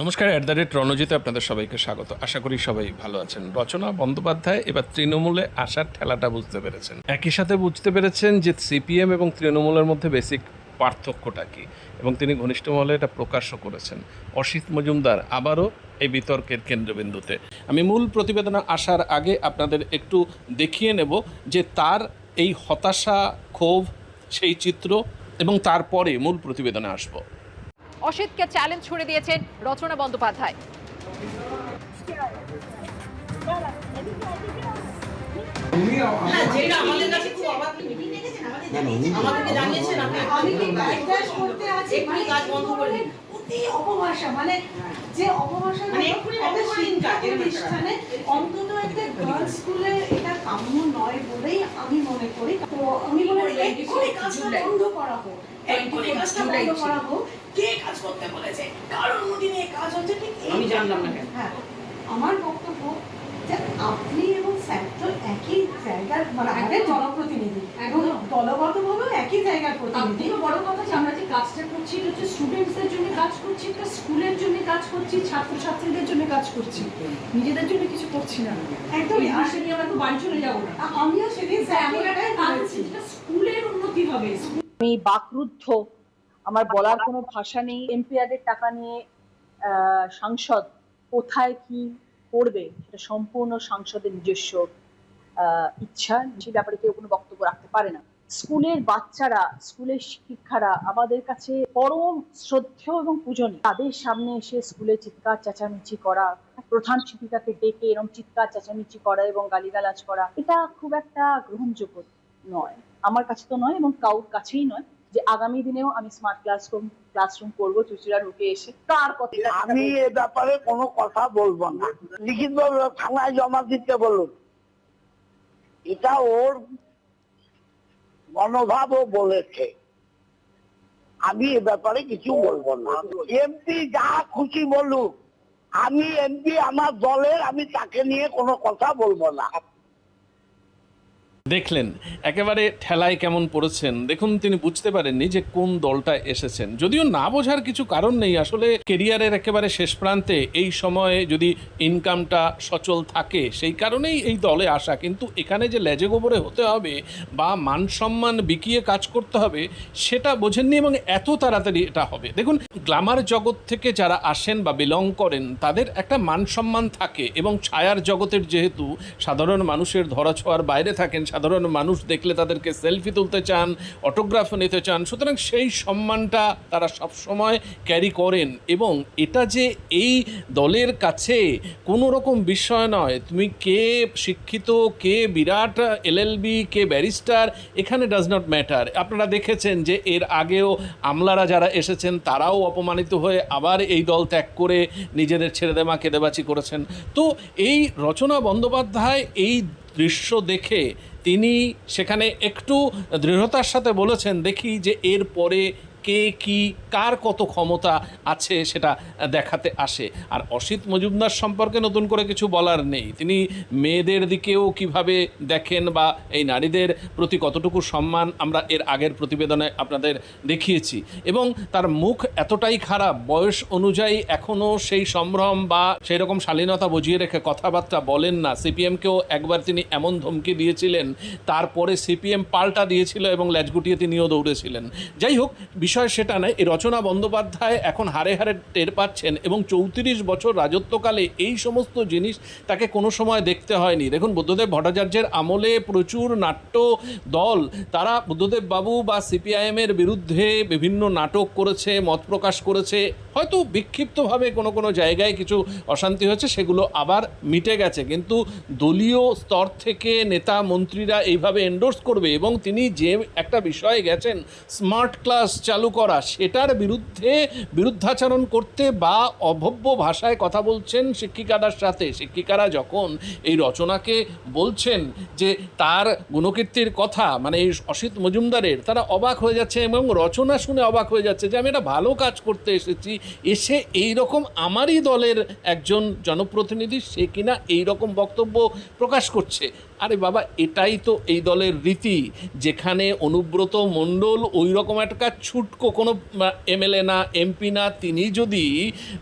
নমস্কার at the rate রণজিতে আপনাদের সবাইকে স্বাগত। আশা করি সবাই ভালো আছেন। রচনা বন্দ্যোপাধ্যায়, এবার তৃণমূলে আসার ঠেলাটা বুঝতে পেরেছেন। একই সাথে বুঝতে পেরেছেন যে সিপিএম এবং তৃণমূলের মধ্যে বেসিক পার্থক্যটা কী, এবং তিনি ঘনিষ্ঠ মহলে এটা প্রকাশও করেছেন। অসিত মজুমদার আবারও এই বিতর্কের কেন্দ্রবিন্দুতে। আমি মূল প্রতিবেদনে আসার আগে আপনাদের একটু দেখিয়ে নেব যে তার এই হতাশা, ক্ষোভ, সেই চিত্র, এবং তারপরে মূল প্রতিবেদনে আসব। অসিতকে চ্যালেঞ্জ ছুড়ে দিয়েছেন রচনা বন্দ্যোপাধ্যায়। অপভাষা মানে যে অপভাষা মানে এক্ষুনি বন্ধ করে দিন কাজ, এরকম একটা প্রতিষ্ঠানে অন্তত একটা গার্লস স্কুলে এটা কাম্য নয় বলেই আমি মনে করি। তো আমি বলে এক্ষুনি কাজটা বন্ধ করা এক্ষুনি কাজটা বন্ধ করা হোক। কে কাজ করতে বলেছে? কারোর মধ্যে নিয়ে কাজ হচ্ছে ঠিক আমি জানলাম না কেন? হ্যাঁ আমার বক্তব্য যে আপনি এবং স্যার একই জায়গার মানে আমাদের জনপ্রতিনিধি এবং দলগতভাবেও একই জায়গার প্রতিনিধি। বড় কথা যে আমরা যে কাজটা করছি এটা হচ্ছে স্টুডেন্টসদের জন্য কাজ করছি একটা স্কুলের জন্য কাজ করছি ছাত্রছাত্রীদের জন্য কাজ করছি। নিজেদের জন্য কিছু করছি না। একদমই। এই জিনিসটা আমরা তো বাড়ি চলে যাব না। আমিও সেদিন স্কুলের উন্নতি হবে। আমি বাকরুদ্ধ। আমার বলার কোনো ভাষা নেই। এমপিআরের টাকা নিয়ে সাংসদ কোথায় কি করবে, সেটা সম্পূর্ণ সাংসদের নিজস্ব ইচ্ছা। সে ব্যাপারে কেউ কোনো বক্তব্য রাখতে পারে না। স্কুলের বাচ্চারা, স্কুলের শিক্ষারা আমাদের কাছে পরম শ্রদ্ধেয় এবং পূজনীয়। তাদের সামনে এসে স্কুলে চিৎকার, চেঁচামেচি করা, প্রধান শিক্ষিকাকে ডেকে এরকম চিৎকার, চেঁচামেচি করা এবং গালিগালাজ করা, এটা খুব একটা গ্রহণযোগ্য নয়। আমার কাছে তো নয় এবং কাউর কাছেই নয় যে আগামী দিনেও আমি স্মার্ট ক্লাসরুম ক্লাসরুম করব, চুচুড়া ঢুকে এসে তার কথা আমি এ ব্যাপারে কোনো কথা বলব না। লিখিত থানায় জমা দিতে বলুন। এটা ওর মনোভাবও বলেছে। আমি এ ব্যাপারে কিছু বলব না। এমপি যা খুশি বলুক। আমি এমপি আমার দলের, আমি তাকে নিয়ে কোনো কথা বলব না। দেখলেন, একেবারে ঠেলায় কেমন পড়েছেন। দেখুন, তিনি বুঝতে পারেননি যে কোন দলটায় এসেছেন। যদিও না বোঝার কিছু কারণ নেই, আসলে কেরিয়ারের একেবারে শেষ প্রান্তে এই সময়ে যদি ইনকামটা সচল থাকে, সেই কারণেই এই দলে আসা। কিন্তু এখানে যে লেজে গোবরে হতে হবে বা মান সম্মান বিকিয়ে কাজ করতে হবে, সেটা বোঝেননি এবং এত তাড়াতাড়ি এটা হবে। দেখুন, গ্লামার জগৎ থেকে যারা আসেন বা বিলং করেন, তাদের একটা মান সম্মান থাকে এবং ছায়ার জগতের যেহেতু সাধারণ মানুষের ধরা ধরাছোঁয়ার বাইরে থাকেন সাধারণ মানুষ দেখলে তাদেরকে সেলফি তুলতে চান অটোগ্রাফ নিতে চান, সুতরাং সেই সম্মানটা তারা সব সময় ক্যারি করেন। এবং এটা যে এই দলের কাছে কোনো রকম বিষয় নয়, তুমি কে শিক্ষিত, কে বিরাট এলএলবি কে ব্যারিস্টার, এখানে ডাজ নট ম্যাটার আপনারা দেখেছেন যে এর আগেও আমলারা যারা এসেছেন, তারাও অপমানিত হয়ে আবার এই দল ত্যাগ করে নিজেদের ছেড়ে দেমা কেঁদেবাচি করেছেন। তো এই রচনা বন্দ্যোপাধ্যায় এই দৃশ্য দেখে তিনি সেখানে একটু দৃঢ়তার সাথে বলেছেন দেখি যে এর পরে কে কি, কার কত ক্ষমতা আছে সেটা দেখাতে আসে। আর অসিত মজুমদার সম্পর্কে নতুন করে কিছু বলার নেই। তিনি মেয়েদের দিকেও কীভাবে দেখেন বা এই নারীদের প্রতি কতটুকু সম্মান আমরা এর আগের প্রতিবেদনে আপনাদের দেখিয়েছি। এবং তার মুখ এতটাই খারাপ, বয়স অনুযায়ী এখনও সেই সম্ভ্রম বা সেই রকম শালীনতা বুঝিয়ে রেখে কথাবার্তা বলেন না। সিপিএমকেও একবার তিনি এমন ধমকি দিয়েছিলেন, তারপরে সিপিএম পাল্টা দিয়েছিল এবং ল্যাজ গুটিয়ে তিনিও দৌড়েছিলেন। যাই হোক বিষয় সেটা নয় এই রচনা বন্দ্যোপাধ্যায় এখন হারে হারে টের পাচ্ছেন এবং চৌত্রিশ বছর রাজত্বকালে এই সমস্ত জিনিস তাকে কোনো সময় দেখতে হয়নি। দেখুন, বুদ্ধদেব ভট্টাচার্যের আমলে প্রচুর নাট্য দল, তারা বুদ্ধদেব বাবু বা সিপিআইএমের বিরুদ্ধে বিভিন্ন নাটক করেছে, মত প্রকাশ করেছে। হয়তো বিক্ষিপ্তভাবে কোনো কোনো জায়গায় কিছু অশান্তি হয়েছে সেগুলো আবার মিটে গেছে। কিন্তু দলীয় স্তর থেকে নেতা মন্ত্রীরা এইভাবে এন্ডোর্স করবে এবং তিনি যে একটা বিষয়ে গেছেন স্মার্ট ক্লাস চালু করা, সেটার বিরুদ্ধে বিরুদ্ধাচরণ করতে বা অভব্য ভাষায় কথা বলছেন শিক্ষিকাদের সাথে। শিক্ষিকারা যখন এই রচনাকে বলছেন যে তার গুণকীর্তির কথা মানে এই অসিত মজুমদারের, তারা অবাক হয়ে যাচ্ছে এবং রচনা শুনে অবাক হয়ে যাচ্ছে যে আমি একটা ভালো কাজ করতে এসেছি এসে এই রকম আমারই দলের একজন জনপ্রতিনিধি সে কিনা এই রকম বক্তব্য প্রকাশ করছে। আরে বাবা, এটাই তো এই দলের রীতি। যেখানে অনুব্রত মণ্ডল ওই রকম একটা ছুটকো, কোনো এমএলএ না, এমপি না, তিনি যদি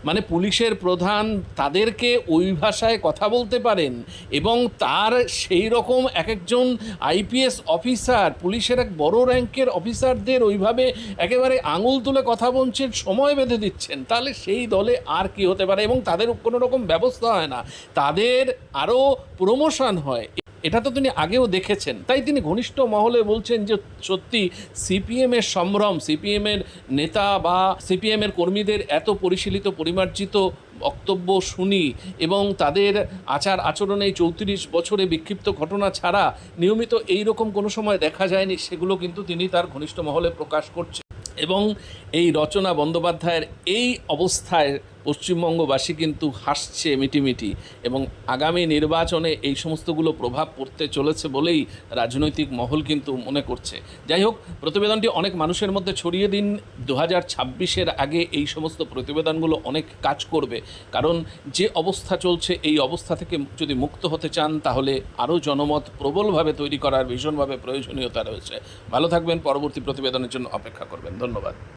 মানে পুলিশের প্রধান, তাদেরকে ওই ভাষায় কথা বলতে পারেন, এবং তার সেই রকম এক একজন আইপিএস অফিসার, পুলিশের এক বড় র্যাঙ্কের অফিসারদের ওইভাবে একেবারে আঙুল তুলে কথা বলছেন, সময় বেঁধে দিচ্ছেন, তাহলে সেই দলে আর কি হতে পারে? এবং তাদের কোনো রকম ব্যবস্থা হয় না। তাদের আরও প্রমোশন হয়। এটা তো তিনি আগেও দেখেছেন। তাই তিনি ঘনিষ্ঠ মহলে বলছেন যে সত্যি সিপিএমের সম্ভ্রম সিপিএমের নেতা বা সিপিএমের কর্মীদের এত পরিশীলিত, পরিমার্জিত বক্তব্য শুনি এবং তাদের আচার আচরণে চৌত্রিশ বছরে বিক্ষিপ্ত ঘটনা ছাড়া নিয়মিত এই রকম কোনো সময় দেখা যায়নি, সেগুলো কিন্তু তিনি তার ঘনিষ্ঠ মহলে প্রকাশ করছেন। এবং এই রচনা বন্দ্যোপাধ্যায়ের এই অবস্থায় পশ্চিমবঙ্গবাসী কিন্তু হাসছে মিটিমিটি এবং আগামী নির্বাচনে এই সমস্তগুলো প্রভাব পড়তে চলেছে বলেই রাজনৈতিক মহল কিন্তু মনে করছে। যাই হোক, প্রতিবেদনটি অনেক মানুষের মধ্যে ছড়িয়ে দিন। দু হাজার ছাব্বিশের আগে এই সমস্ত প্রতিবেদনগুলো অনেক কাজ করবে। কারণ যে অবস্থা চলছে, এই অবস্থা থেকে যদি মুক্ত হতে চান, তাহলে আরও জনমত প্রবলভাবে তৈরি করার ভীষণভাবে প্রয়োজনীয়তা রয়েছে। ভালো থাকবেন, পরবর্তী প্রতিবেদনের জন্য অপেক্ষা করবেন। ধন্যবাদ।